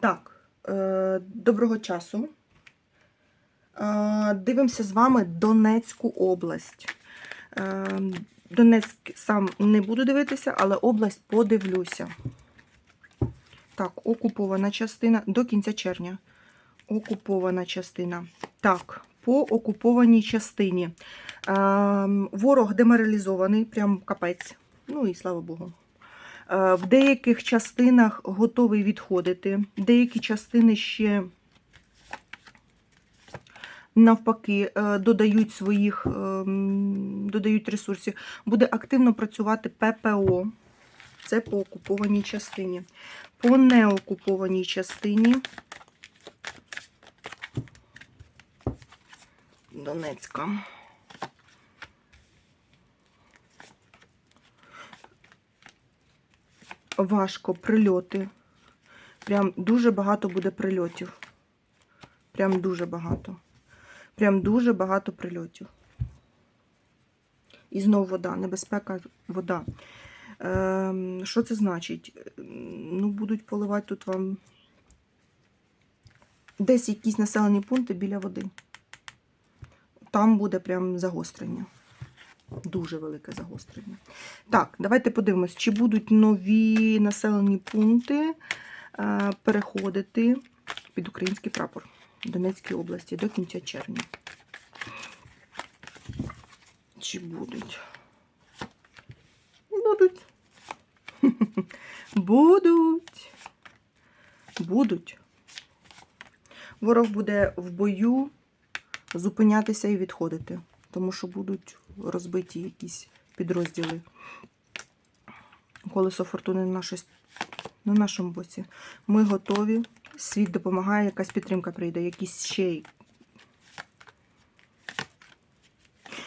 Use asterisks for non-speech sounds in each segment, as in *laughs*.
Так, е, доброго часу. Е, дивимося з вами Донецьку область. Е, Донецьк сам не буду дивитися, але область подивлюся. Так, окупована частина до кінця червня. Окупована частина. Так, по окупованій частині. Е, ворог деморалізований, прям капець. Ну і слава Богу. Е, В деяких частинах готовий відходити, деякі частини ще навпаки е, додають своїх, ем, додають ресурсів. Буде активно працювати ППО. Це по окупованій частині. По неокупованій частині Донецька. Важко прильоти. Прям дуже багато буде прильотів. Прям дуже багато. Прям дуже багато прильотів. І знову вода, небезпека, вода. Ем, що це значить? Ну, будуть поливати тут вам десь якісь населені пункти біля води. Там буде прям загострення. Дуже велике загострення. Так, давайте подивимось, чи будуть нові населені пункти е, переходити під український прапор в Донецькій області до кінця червня. Чи будуть? Будуть. *laughs* Будуть. Будуть. Ворог буде в бою зупинятися і відходити, тому що будуть розбиті якісь підрозділи. Колесо фортуни на, нашій- на нашому боці. Ми готові. Світ допомагає, якась підтримка прийде, якісь ще.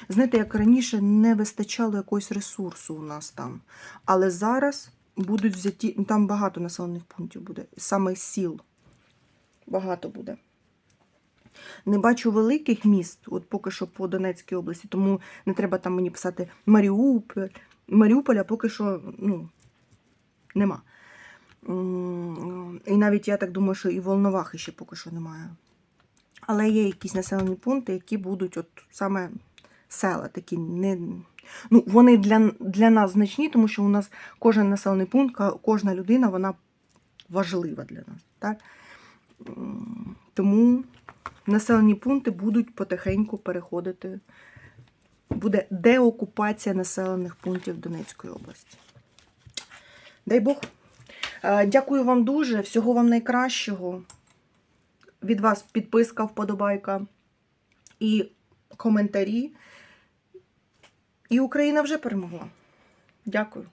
Знаєте, як раніше не вистачало якогось ресурсу у нас там. Але зараз будуть взяті, там багато населених пунктів буде, саме сіл. Багато буде. Не бачу великих міст, от поки що по Донецькій області, тому не треба там мені писати Маріуполь. Маріуполя поки що ну, нема. І навіть я так думаю, що і Волновахи ще поки що немає. Але є якісь населені пункти, які будуть от саме села, такі не. Ну, вони для, для нас значні, тому що у нас кожен населений пункт, кожна людина, вона важлива для нас. Так? Тому населені пункти будуть потихеньку переходити. Буде деокупація населених пунктів Донецької області. Дай Бог. Е, Дякую вам дуже. Всього вам найкращого. Від вас підписка, вподобайка і коментарі. І Україна вже перемогла. Дякую.